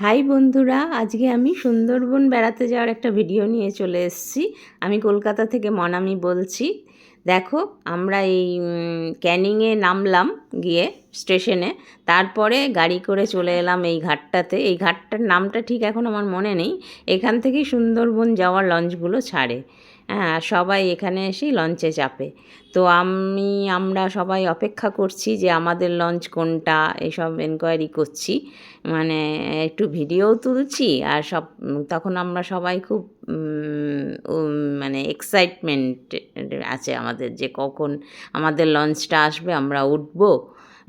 High বন্ধুরা, আজকে আমি সুন্দরবন বেড়াতে যাওয়ার একটা ভিডিও নিয়ে চলে এসেছি। আমি কলকাতা থেকে মনামি বলছি। দেখো, আমরা এই ক্যানিংয়ে নামলাম গিয়ে স্টেশনে। তারপরে গাড়ি করে চলে এলাম এই ঘাটটাতে। এই ঘাটটার নামটা ঠিক এখন আমার মনে নেই। এখান থেকেই সুন্দরবন যাওয়ার লঞ্চগুলো ছাড়ে। হ্যাঁ সবাই এখানে এসেই লঞ্চে চাপে তো আমি, আমরা সবাই অপেক্ষা করছি যে আমাদের লঞ্চ কোনটা, এসব এনকোয়ারি করছি। মানে একটু ভিডিও তুলছি আর সব, তখন আমরা সবাই খুব মানে এক্সাইটমেন্ট আছে আমাদের যে কখন আমাদের লঞ্চটা আসবে, আমরা উঠবো।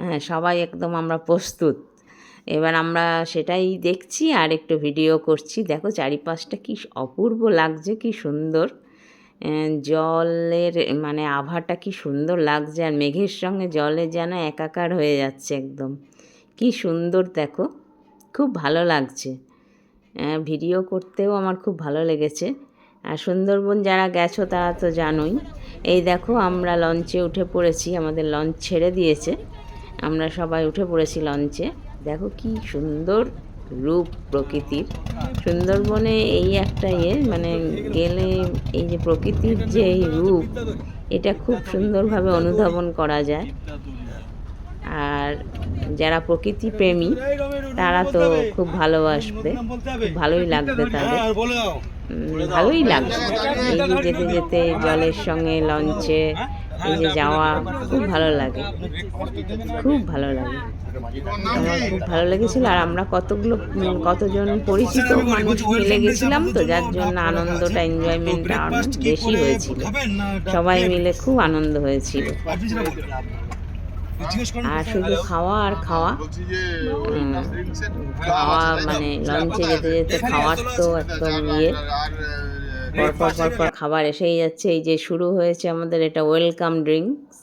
হ্যাঁ সবাই একদম আমরা প্রস্তুত। এবার আমরা সেটাই দেখছি আর একটু ভিডিও করছি। দেখো চারিপাশটা কি অপূর্ব লাগছে, কি সুন্দর। জলের মানে আভাটা কি সুন্দর লাগছে আর মেঘের সঙ্গে জলে যেন একাকার হয়ে যাচ্ছে একদম। কি সুন্দর দেখো, খুব ভালো লাগছে। ভিডিও করতেও আমার খুব ভালো লেগেছে। আর সুন্দরবন যারা গেছো তারা তো জানোই। এই দেখো আমরা লঞ্চে উঠে পড়েছি, আমাদের লঞ্চ ছেড়ে দিয়েছে। আমরা সবাই উঠে পড়েছি লঞ্চে। দেখো কি সুন্দর রূপ প্রকৃতির। সুন্দরবনে এই একটা ইয়ে মানে গেলে এই যে প্রকৃতির যে এই রূপ, এটা খুব সুন্দরভাবে অনুধাবন করা যায়। আর যারা প্রকৃতি প্রেমী, তারা তো খুব ভালোবাসবে ভালোই লাগবে তাদের। ভালোই লাগবে। যেতে যেতে জলের সঙ্গে লঞ্চে এই যে যাওয়া খুব ভালো লাগে। খুব ভালো লাগে। আমার খুব ভালো লেগেছিল আর আমরা কতগুলো কতজন পরিচিত মানুষ মিলে গেছিলাম তো, যার জন্য আনন্দটা এনজয়মেন্টটা অনেক বেশি হয়েছিল। সবাই মিলে খুব আনন্দ হয়েছিল। আর শুধু খাওয়া আর খাওয়া খাওয়া মানে লঞ্চে যেতে যেতে খাওয়ার তো একদম ইয়ে। পরপর পরপর খাবার এসেই যাচ্ছে এই যে শুরু হয়েছে আমাদের এটা ওয়েলকাম ড্রিঙ্কস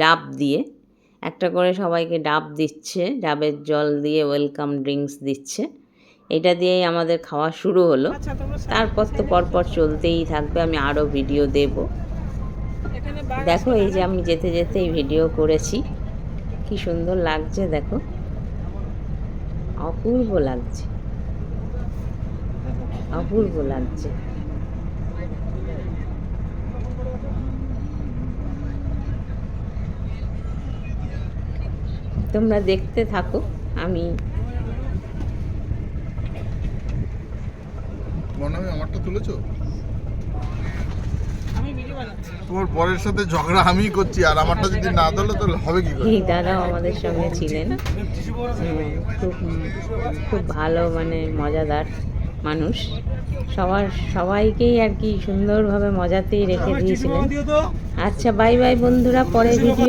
ডাব দিয়ে। একটা করে সবাইকে ডাব দিচ্ছে ডাবের জল দিয়ে ওয়েলকাম ড্রিঙ্কস দিচ্ছে। এটা দিয়েই আমাদের খাওয়া শুরু হলো। তারপর তো পরপর চলতেই থাকবে আমি আরও ভিডিও দেব। দেখো এই যে আমি যেতে যেতে এই ভিডিও করেছি। কি সুন্দর লাগছে দেখো। অপূর্ব লাগছে। অপূর্ব লাগছে। তোমরা দেখতে থাকো আমি আমারটা তুলেছো? তোমার বরের সাথে ঝগড়া আমি করছি আর আমারটা যদি না তোলো তাহলে হবে কি করে? দাদাও আমাদের সঙ্গে ছিলেন। খুব খুব ভালো মানে মজাদার। মানুষ। সবার, সবাইকেই আর কি সুন্দরভাবে মজাতেই রেখে দিয়েছিলেন। আচ্ছা বাই বাই বন্ধুরা পরে ভিডিও